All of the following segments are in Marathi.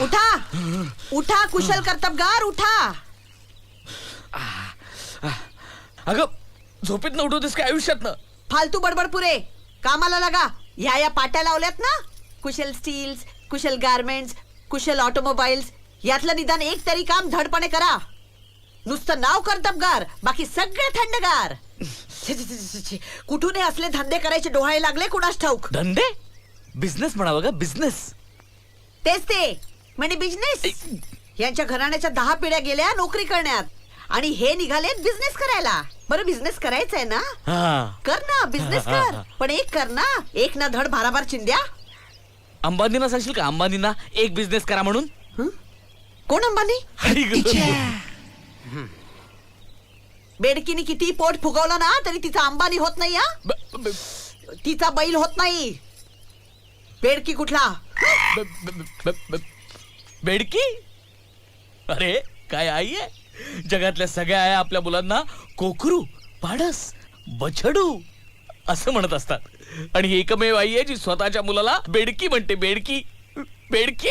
उठा. उठा कुशल कर्तबगार उठा. अगं झोपेत न उठवतेस काय आयुष्यात ना? फालतू बडबड पुरे. कामाला लागा. ह्या या पाट्या लावल्यात ना? Kushal Steels Kushal Garments Kushal Automobiles यातलं निदान एक तरी काम धडपणे करा. नुसतं नाव कर्तबगार बाकी सगळे थंडगार. छी, छी, छी, छी, छी. कुठून असले धंदे करायचे डोहाळे लागले कुणास ठाऊक? धंदे? बिझनेस म्हणावं का बिझनेस तेच ते. म्हणजे बिझनेस यांच्या घराण्याच्या दहा पिढ्या गेल्या नोकरी करण्यात. आणि हे निघालेत बिझनेस करायला. बरं बिझनेस करायचा आहे ना? हा. कर ना बिझनेस कर. पण एक कर ना. एक ना धड भाराभार चिंद्या अंबानींना सांगशील का? अंबानींना एक बिझनेस करा म्हणून. कोण अंबानी. बेडकीने किती पोट फुगवलं ना तरी तिचा अंबानी होत नाही हा? तिचा बैल होत नाही. बेडकी कुठला? बेडकी? अरे काय आई आहे? जगातल्या सगळ्या आया आपल्या मुलांना कोकरू पाडस बछडू असं म्हणत असतात. आणि एकमेव आई आहे जी स्वतःच्या मुलाला बेडकी म्हणते बेडकी बेडकी.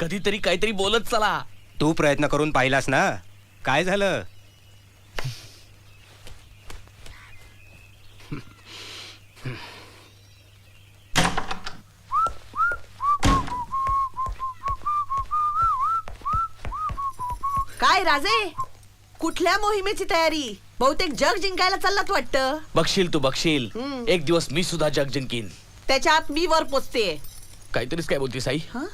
कधीतरी काहीतरी बोलत चला. तू प्रयत्न करून पाहिलास ना? काय झालं? काय राजे? कुठल्या मोहिमेची तयारी? बहुतेक जग जिंकायला चाललात वाटतं. बघशील तू बघशील. हम्म. एक दिवस मी सुद्धा जग जिंकीन. त्याच्यात मी वर पोचते काहीतरीच काय बोलतीस आई? हं?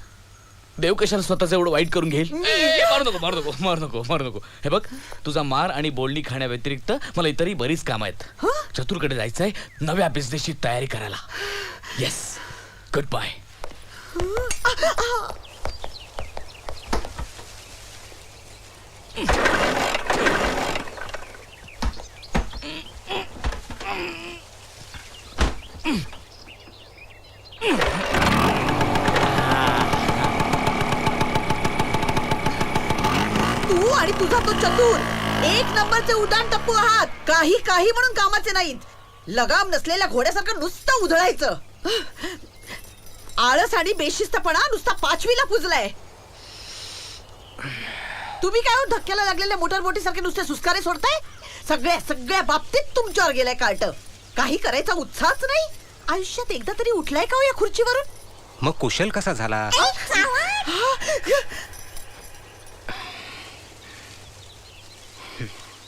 देव कशाला स्वतःच एवढं वाईट करून घेईल? मारू नको मारू नको मारू नको मारू नको. हे बघ तुझा मार आणि बोलणी खाण्या व्यतिरिक्त मला इतरही बरीच काम आहेत? चतुरकडे जायचंय नव्या बिझनेसची तयारी करायला. येस गुड बाय तू आणि तुझा तो चतुर. एक नंबरचे उदान टप्पू आहात. काही काही म्हणून कामाचे नाहीत. लगाम नसलेल्या घोड्यासारखं नुसतं उधळायचं. आळस आणि बेशिस्तपणा नुसता पाचवीला पुजलाय. तुम्ही काय हो धक्क्याला लागलेल्या मोटर बोटी सारखे नुसते सुस्कारे सोडताय? सगळ्या सगळ्या बाबतीत तुमच्यावर गेलाय कार्ट काही करायचा उत्साहच नाही. आयुष्यात एकदा तरी उठलाय का हो या खुर्चीवरून? मग कुशल कसा झाला?